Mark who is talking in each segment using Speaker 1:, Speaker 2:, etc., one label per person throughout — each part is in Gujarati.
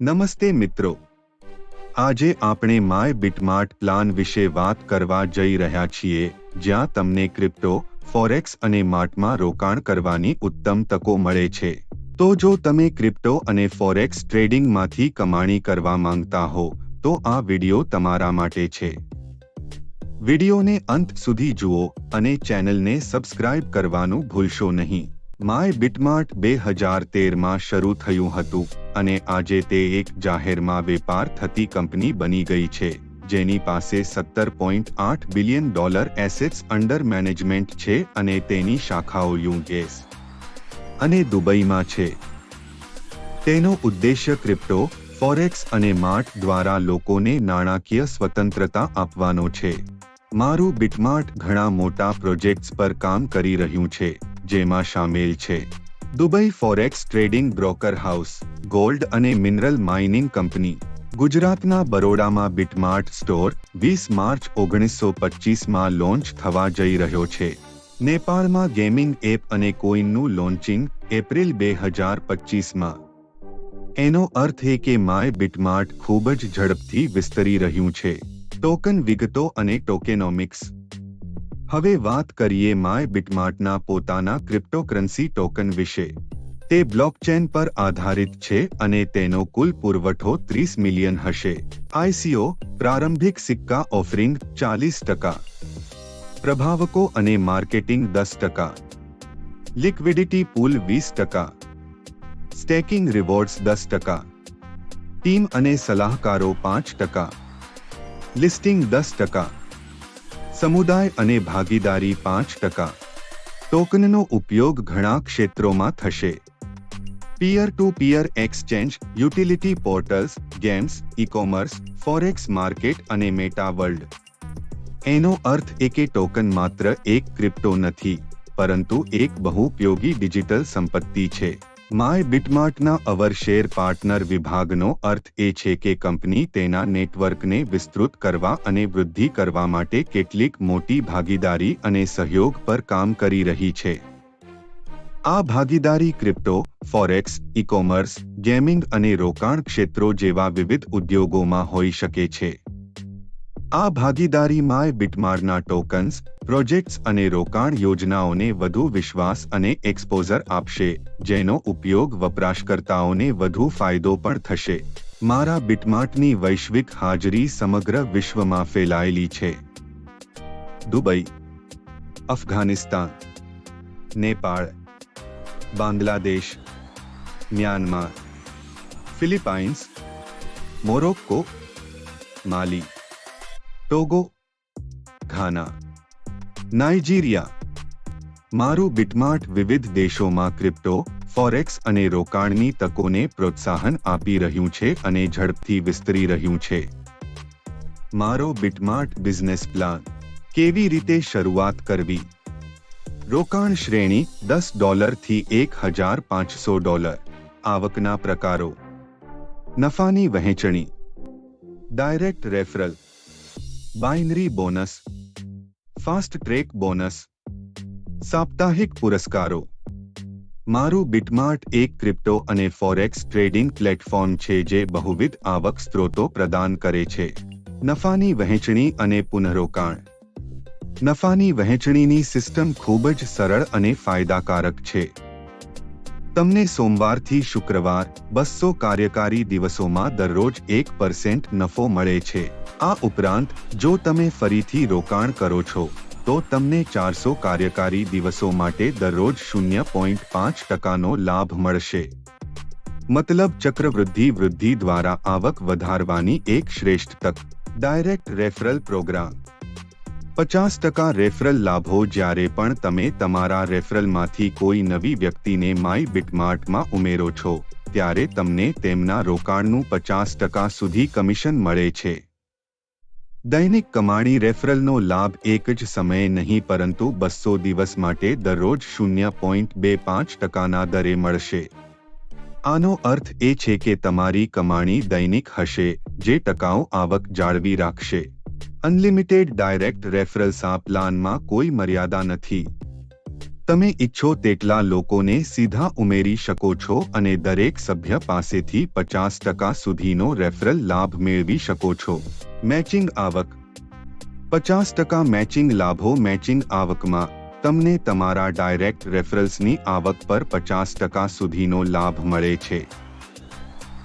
Speaker 1: નમસ્તે મિત્રો. આજે આપણે માય બિટમાર્ટ પ્લાન વિશે વાત કરવા જઈ રહ્યા છીએ, જ્યાં તમને ક્રિપ્ટો, ફોરેક્સ અને માર્ટમાં રોકાણ કરવાની ઉત્તમ તકો મળે છે. તો જો તમે ક્રિપ્ટો અને ફોરેક્સ ટ્રેડિંગમાંથી કમાણી કરવા માંગતા હો, તો આ વિડિયો તમારા માટે છે. વિડિયોને અંત સુધી જુઓ અને ચેનલને સબસ્ક્રાઇબ કરવાનું ભૂલશો નહીં. માય બિટમાર્ટ બે હજાર તેરમાં શરૂ થયું હતું અને આજે તે એક જાહેરમાં વેપાર થતી કંપની બની ગઈ છે, જેની પાસે સત્તર પોઈન્ટ આઠ billion dollar assets under management છે અને તેની શાખાઓ યુએસ અને દુબઈમાં છે. તેનો ઉદ્દેશ્ય ક્રિપ્ટો, ફોરેક્સ અને માર્ટ દ્વારા લોકોને નાણાકીય સ્વતંત્રતા આપવાનો છે. મારું બિટમાર્ટ ઘણા મોટા પ્રોજેક્ટ્સ પર કામ કરી રહ્યું છે. જેમાં સામેલ છે. Dubai forex trading broker house, gold અને મિનરલ માઇનિંગ કંપની. ગુજરાતના બરોડામાં બિટમાર્ટ સ્ટોર, વીસ માર્ચ ઓગણીસો પચીસમાં લોન્ચ થવા જઈ રહ્યો છે. નેપાળમાં ગેમિંગ એપ અને કોઈનનું લોન્ચિંગ, એપ્રિલ બે હજાર પચીસમાં એનો અર્થ એ કે માય બિટમાર્ટ ખૂબ જ ઝડપથી વિસ્તરી રહ્યું છે. ટોકન વિગતો અને ટોકેનોમિક્સ. હવે વાત કરીએ માય બિટમાર્ટના પોતાના ક્રિપ્ટોકરન્સી ટોકન વિશે. તે બ્લોકચેન પર આધારિત છે અને તેનો કુલ પુરવઠો ત્રીસ મિલિયન હશે. આઈસીઓ પ્રારંભિક સિક્કા ઓફરિંગ ચાલીસ ટકા. પ્રભાવકો અને માર્કેટિંગ દસ ટકા. લિક્વિડિટી પુલ વીસ ટકા. સ્ટેકિંગ રિવોર્ડ્સ દસ ટકા. ટીમ અને સલાહકારો પાંચ ટકા. લિસ્ટિંગ દસ ટકા. સમુદાય અને ભાગીદારી પાંચ ટકા. ટોકનનો ઉપયોગ ઘણા ક્ષેત્રોમાં થશે. Peer to peer exchange utility portals games e commerce forex market અને મેટા વર્લ્ડ એનો અર્થ એ કે ટોકન માત્ર એક ક્રિપ્ટો નથી, પરંતુ એક બહુપયોગી ડિજિટલ સંપત્તિ છે. માય બિટમાર્ટના અવર શેર પાર્ટનર વિભાગનો અર્થ એ છે કે કંપની તેના નેટવર્કને વિસ્તૃત કરવા અને વૃદ્ધિ કરવા માટે કેટલીક મોટી ભાગીદારી અને સહયોગ પર કામ કરી રહી છે. આ ભાગીદારી crypto, forex e commerce gaming અને રોકાણ ક્ષેત્રો જેવા વિવિધ ઉદ્યોગોમાં હોઈ શકે છે. આ ભાગીદારી માય બિટમાર્ટના ટોકન્સ, પ્રોજેક્ટ્સ અને રોકાણ યોજનાઓને વધુ વિશ્વાસ અને એક્સપોઝર આપશે, જેનો ઉપયોગ વપરાશકર્તાઓને વધુ ફાયદો પણ થશે. મારા બિટમાર્ટની વૈશ્વિક હાજરી સમગ્ર વિશ્વમાં ફેલાયેલી છે. Dubai, Afghanistan, Nepal, Bangladesh, Myanmar, Philippines, Morocco, Mali. Togo, Ghana, Nigeria, મારું બિટમાર્ટ વિવિધ દેશોમાં ક્રિપ્ટો, ફોરેક્સ અને રોકાણની તકોને પ્રોત્સાહન આપી રહ્યું છે અને ઝડપથી વિસ્તરી રહ્યું છે. મારો બિટમાર્ટ બિઝનેસ પ્લાન, કેવી રીતે શરૂઆત કરવી? રોકાણ શ્રેણી, દસ ડોલરથી એક હજાર પાંચસો ડોલર. આવકના પ્રકારો. નફાની વહેંચણી. Direct referral. Binary bonus fast track bonus સાપ્તાહિક પુરસ્કારો મારું બિટમાર્ટ એક ક્રિપ્ટો અને ફોરેક્સ ટ્રેડિંગ પ્લેટફોર્મ છે જે બહુવિધ આવક સ્ત્રોતો પ્રદાન કરે છે નફાની વહેંચણી અને પુનરોકાણ નફાની વહેંચણીની સિસ્ટમ ખૂબ જ સરળ અને ફાયદાકારક છે તમને સોમવારથી શુક્રવાર બસો કાર્યકારી દિવસોમાં દરરોજ એક પર્સેન્ટ નફો મળે છે. આ ઉપરાંત, જો તમે ફરીથી રોકાણ કરો છો, તો તમને ચારસો કાર્યકારી દિવસો માટે દરરોજ શૂન્ય પોઈન્ટ પાંચ ટકાનો લાભ મળશે. મતલબ ચક્રવૃદ્ધિ વૃદ્ધિ દ્વારા આવક વધારવાની એક શ્રેષ્ઠ તક. ડાયરેક્ટ રેફરલ પ્રોગ્રામ પચાસ ટકા રેફરલ લાભો જ્યારે પણ તમે તમારા રેફરલમાંથી કોઈ નવી વ્યક્તિને માય બિટમાર્ટમાં ઉમેરો છો, ત્યારે તમને તેમના રોકાણનું પચાસ ટકા સુધી કમિશન મળે છે. દૈનિક કમાણી રેફરલનો લાભ એક જ સમયે નહીં, પરંતુ બસો દિવસ માટે દરરોજ શૂન્ય પોઈન્ટ બે પાંચ ટકાના દરે મળશે. આનો અર્થ એ છે કે તમારી કમાણી દૈનિક હશે, જે ટકાઉ આવક જાળવી રાખશે. અનલિમિટેડ ડાયરેક્ટ રેફરલ્સ આ પ્લાનમાં કોઈ મર્યાદા નથી. તમે ઈચ્છો તેટલા લોકોને સીધા ઉમેરી શકો છો અને દરેક સભ્ય પાસેથી પચાસ ટકા સુધીનો રેફરલ લાભ મેળવી શકો છો. મેચિંગ આવક. પચાસ ટકા મેચિંગ લાભો મેચિંગ આવકમાં. તમને તમારા ડાયરેક્ટ રેફરલ્સની આવક પર પચાસ ટકા સુધીનો લાભ મળે છે.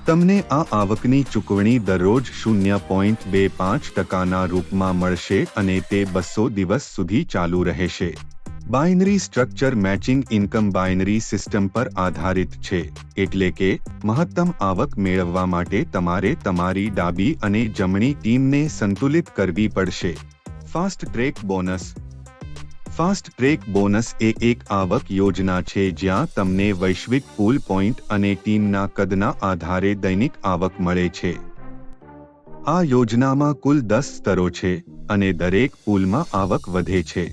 Speaker 1: તમને આ આવકની ચૂકવણી દરરોજ શૂન્ય પોઈન્ટ બે પાંચ ટકાના રૂપમાં મળશે અને તે બસો દિવસ સુધી ચાલુ રહેશે. Binary structure matching income binary system પર આધારિત છે, એટલે કે મહત્તમ આવક મેળવવા માટે તમારે તમારી ડાબી અને જમણી ટીમને સંતુલિત કરવી પડશે. Fast track bonus fast track bonus એ એક આવક યોજના છે જ્યાં તમને વૈશ્વિક પૂલ પોઈન્ટ અને ટીમના કદના આધારે દૈનિક આવક મળે છે. આ યોજનામાં કુલ દસ સ્તરો છે અને દરેક પૂલમાં આવક વધે છે.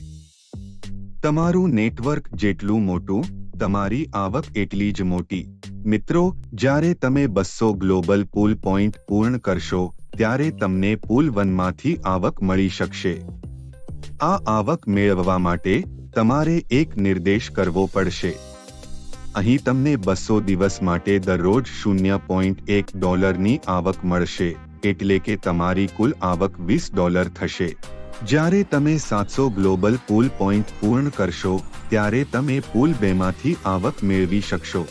Speaker 1: તમારું નેટવર્ક જેટલું મોટું, તમારી આવક એટલી જ મોટી. મિત્રો, જ્યારે તમે બસો ગ્લોબલ પૂલ પોઈન્ટ પૂર્ણ કરશો, ત્યારે તમને પૂલ વનમાંથી આવક મળી શકશે. આ આવક મેળવવા માટે તમારે એક નિર્દેશ કરવો પડશે. અહીં તમને બસો દિવસ માટે દરરોજ શૂન્ય પોઈન્ટ એક ડોલરની આવક મળશે, એટલે કે તમારી કુલ આવક વીસ ડોલર થશે. જ્યારે તમે સાતસો ગ્લોબલ પૂલ પોઈન્ટ પૂર્ણ કરશો, ત્યારે તમે પૂલ બેમાંથી આવક મેળવી શકશો.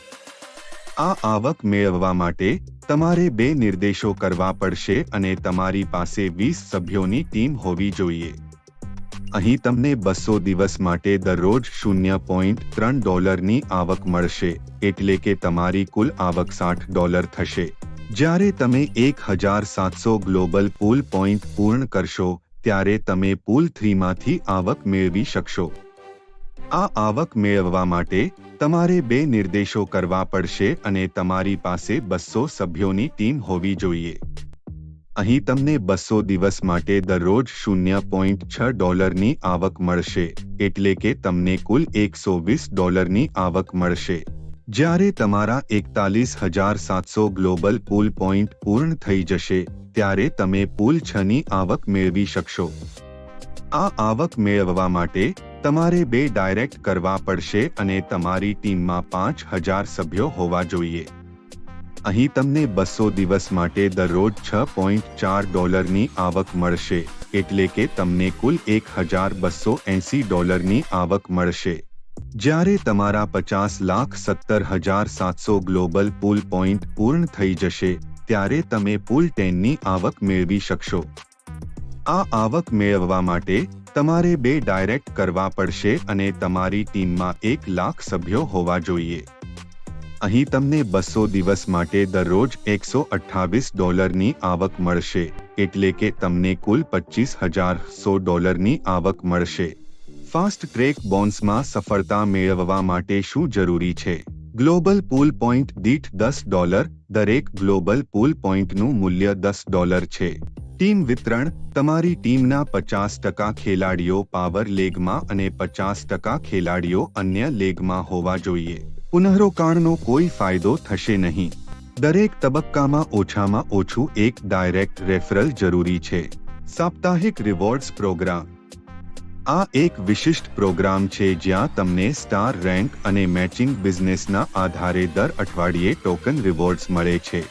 Speaker 1: આ આવક મેળવવા માટે તમારે બે નિર્દેશો કરવા પડશે અને તમારી પાસે વીસ સભ્યોની ટીમ હોવી જોઈએ. અહીં તમને બસો દિવસ માટે દરરોજ શૂન્ય પોઈન્ટ ત્રણ ડોલરની આવક મળશે, એટલે કે તમારી કુલ આવક સાઠ ડોલર થશે. જ્યારે તમે એક હજાર સાતસો ગ્લોબલ પૂલ પોઈન્ટ પૂર્ણ કરશો, ત્યારે તમે પૂલ થ્રીમાંથી આવક મેળવી શકશો. આ આવક મેળવવા માટે તમારે બે નિર્દેશો કરવા પડશે અને તમારી પાસે બસો સભ્યોની ટીમ હોવી જોઈએ. અહીં તમને બસો દિવસ માટે દરરોજ શૂન્ય પોઈન્ટ છ ડોલરની આવક મળશે, એટલે કે તમને કુલ એકસો વીસ ડોલરની આવક મળશે. જ્યારે તમારા એકતાલીસ હજાર સાતસો ગ્લોબલ પુલ પોઈન્ટ પૂર્ણ થઈ જશે, ત્યારે તમે પુલ છની આવક મેળવી શકશો. આ આવક મેળવવા માટે તમારે બે ડાયરેક્ટ કરવા પડશે અને તમારી ટીમમાં પાંચ હજાર સભ્યો હોવા જોઈએ. અહીં તમને બસો દિવસ માટે દરરોજ છ પોઈન્ટ ચાર ડોલરની આવક મળશે, એટલે કે તમને કુલ એક હજાર બસો એંસી ડોલરની આવક મળશે. જ્યારે તમારા પચાસ લાખ સત્તર હજાર સાતસો ગ્લોબલ પુલ પોઈન્ટ પૂર્ણ થઈ જશે, ત્યારે તમે પુલ ટેનની આવક મેળવી શકશો. આ આવક મેળવવા માટે તમારે બે ડાયરેક્ટ કરવા પડશે અને તમારી ટીમમાં એક લાખ સભ્યો હોવા જોઈએ. અહીં તમને બસો દિવસ માટે દરરોજ એકસો અઠ્ઠાવીસ ડોલરની આવક મળશે, એટલે કે તમને કુલ પચીસ હજાર સો ડોલરની આવક મળશે. ફાસ્ટ ટ્રેક બોન્સમાં સફળતા મેળવવા માટે શું જરૂરી છે? ગ્લોબલ પુલ પોઈન્ટ દીઠ દસ ડોલર, દરેક ગ્લોબલ પુલ પોઈન્ટનું મૂલ્ય દસ ડોલર છે. ટીમ વિતરણ, તમારી ટીમના પચાસ ટકા ખેલાડીઓ પાવર લેગમાં અને પચાસ ટકા ખેલાડીઓ અન્ય લેગમાં હોવા જોઈએ. પુનઃરોકાણનો કોઈ ફાયદો થશે નહીં. દરેક તબક્કામાં ઓછામાં ઓછું એક ડાયરેક્ટ રેફરલ જરૂરી છે. સાપ્તાહિક રિવોર્ડ્સ પ્રોગ્રામ આ એક વિશિષ્ટ પ્રોગ્રામ છે જ્યાં તમને સ્ટાર રેન્ક અને મેચિંગ બિઝનેસના આધારે દર અઠવાડિયે ટોકન રિવોર્ડ્સ મળે છે.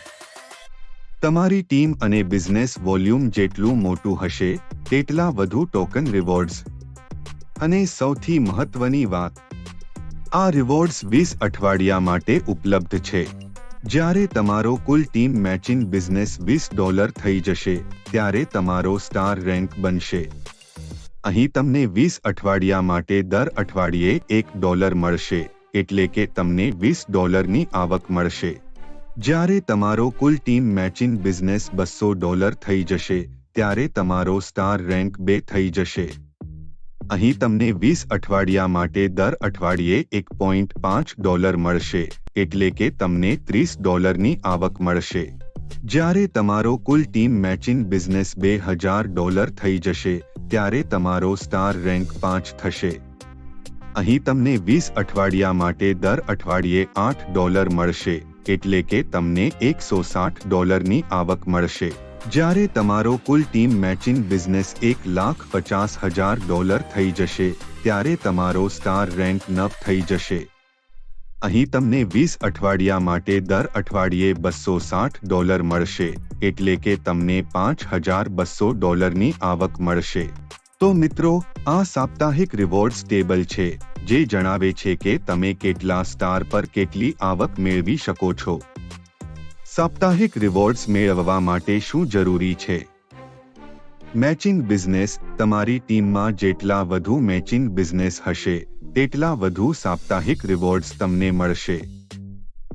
Speaker 1: તમારી ટીમ અને બિઝનેસ વોલ્યુમ જેટલું મોટું હશે, તેટલા વધુ ટોકન રિવોર્ડ્સ અને સૌથી મહત્વની વાત આ રિવોર્ડ્સ વીસ અઠવાડિયા માટે ઉપલબ્ધ છે. જ્યારે તમારો કુલ ટીમ મેચિંગ બિઝનેસ વીસ ડોલર થઈ જશે, ત્યારે તમારો સ્ટાર રેન્ક બનશે. અહીં તમને વીસ અઠવાડિયા માટે દર અઠવાડિયે એક ડોલર મળશે, એટલે કે તમને વીસ ડોલરની આવક મળશે. જ્યારે તમારો કુલ ટીમ મેચિંગ બિઝનેસ બસો ડોલર થઈ જશે, ત્યારે તમારો સ્ટાર રેન્ક બે થઈ જશે. અહીં તમને વીસ અઠવાડિયા માટે દર અઠવાડિયે એક પોઈન્ટ પાંચ ડોલર મળશે, એટલે કે તમને ત્રીસ ડોલરની આવક મળશે. જ્યારે તમારો કુલ ટીમ મેચિંગ બિઝનેસ બે હજાર ડોલર થઈ જશે, ત્યારે તમારો સ્ટાર રેન્ક પાંચ થશે. અહીં તમને વીસ અઠવાડિયા માટે દર અઠવાડિયે આઠ ડોલર મળશે, એટલે કે તમને એકસો સાઠ ડોલરની આવક મળશે. જ્યારે તમારો કુલ ટીમ મેચિંગ બિઝનેસ એક લાખ પચાસ હજાર ડોલર થઈ જશે, ત્યારે તમારો સ્ટાર રેન્ક નવ થઈ જશે. અહીં તમને વીસ અઠવાડિયા માટે દર અઠવાડિયે બસો સાઠ ડોલર મળશે, એટલે કે તમને પાંચ હજાર બસો ડોલરની આવક મળશે. તો મિત્રો, આ સાપ્તાહિક રિવોર્ડ્સ ટેબલ છે, જે જણાવે છે કે તમે કેટલા સ્ટાર પર કેટલી આવક મેળવી શકો છો. સાપ્તાહિક રિવોર્ડ્સ મેળવવા માટે શું જરૂરી છે? મેચિંગ બિઝનેસ તમારી ટીમમાં જેટલા વધુ મેચિંગ બિઝનેસ હશે, તેટલા વધુ સાપ્તાહિક રિવોર્ડ્સ તમને મળશે.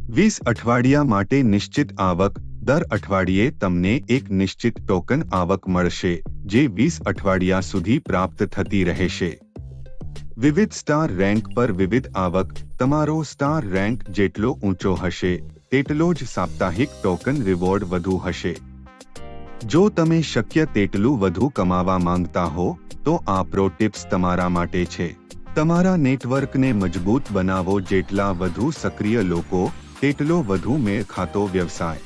Speaker 1: વીસ અઠવાડિયા માટે નિશ્ચિત આવક, દર અઠવાડિયે તમને એક નિશ્ચિત ટોકન આવક મળશે, જે વીસ અઠવાડિયા સુધી પ્રાપ્ત થતી રહેશે. વિવિધ સ્ટાર રેન્ક પર વિવિધ આવક, તમારો સ્ટાર રેન્ક જેટલો ઊંચો હશે તેટલો જ સાપ્તાહિક ટોકન રિવોર્ડ વધુ હશે. જો તમે શક્ય તેટલું વધુ કમાવા માંગતા હો, તો આ પ્રો ટિપ્સ તમારા માટે છે. તમારા નેટવર્કને મજબૂત બનાવો જેટલા વધુ સક્રિય લોકો, તેટલો વધુ મેળ ખાતો વ્યવસાય.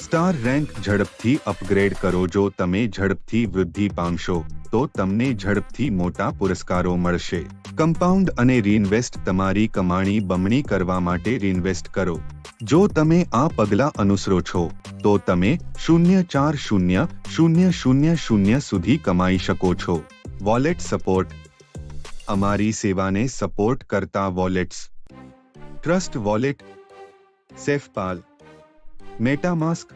Speaker 1: સ્ટાર રેન્ક ઝડપથી અપગ્રેડ કરો જો તમે ઝડપથી વૃદ્ધિ પામશો, તો તમને ઝડપથી મોટા પુરસ્કારો મળશે. કમ્પાઉન્ડ અને રીઇન્વેસ્ટ તમારી કમાણી બમણી કરવા માટે રીઇન્વેસ્ટ કરો. જો તમે આ પગલાં અનુસરો છો, તો તમે શૂન્ય ચાર શૂન્ય શૂન્ય શૂન્ય શૂન્ય સુધી કમાઈ શકો છો. Wallet support. અમારી સેવાને સપોર્ટ કરતા wallets. Trust wallet. SafePal. MetaMask.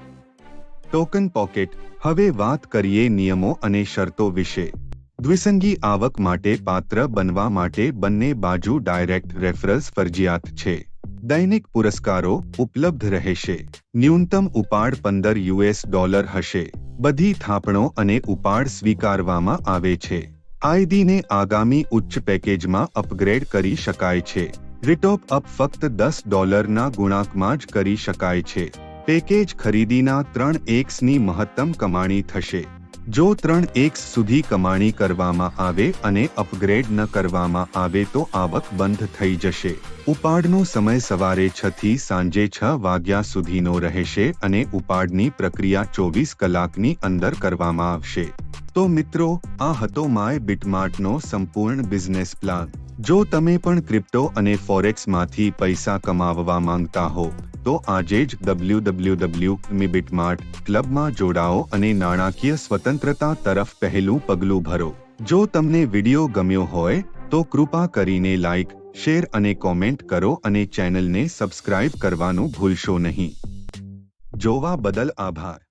Speaker 1: Token pocket. હવે વાત કરીએ નિયમો અને શરતો વિશે. દ્વિસંગી આવક માટે પાત્ર બનવા માટે બંને બાજુ ડાયરેક્ટ રેફરન્સ ફરજિયાત છે. દૈનિક પુરસ્કારો ઉપલબ્ધ રહેશે. ન્યૂનતમ ઉપાડ પંદર યુએસ ડોલર હશે. બધી થાપણો અને ઉપાડ સ્વીકારવામાં આવે છે. આઈડીને આગામી ઉચ્ચ પેકેજમાં અપગ્રેડ કરી શકાય છે. રિટોપ અપ ફક્ત દસ ડોલરના ગુણાંકમાં જ કરી શકાય છે. પેકેજ ખરીદીના ત્રણ એક્સની મહત્તમ કમાણી થશે. જો ત્રણ એક્સ સુધી કમાણી કરવામાં આવે અને અપગ્રેડ ન કરવામાં આવે તો આવક બંધ થઈ જશે. ઉપાડનો સમય સવારે છ થી સાંજે છ વાગ્યા સુધીનો રહેશે અને ઉપાડની પ્રક્રિયા ચોવીસ કલાકની અંદર કરવામાં આવશે. તો મિત્રો, આ હતો માય બિટમાર્ટનો સંપૂર્ણ બિઝનેસ પ્લાન. જો તમે પણ ક્રિપ્ટો અને ફોરેક્સમાંથી પૈસા કમાવવા માંગતા હો તો આજે જ ડબલ્યુ ડબલ્યુ ડબલ્યુ મિબિટમાર્ટ ક્લબમાં જોડાઓ અને નાણાકીય સ્વતંત્રતા તરફ પહેલું પગલું ભરો. જો તમને વિડિયો ગમ્યો હોય, તો કૃપા કરીને લાઇક શેર અને કોમેન્ટ કરો અને ચેનલને સબસ્ક્રાઇબ કરવાનું ભૂલશો નહીં. જોવા બદલ આભાર.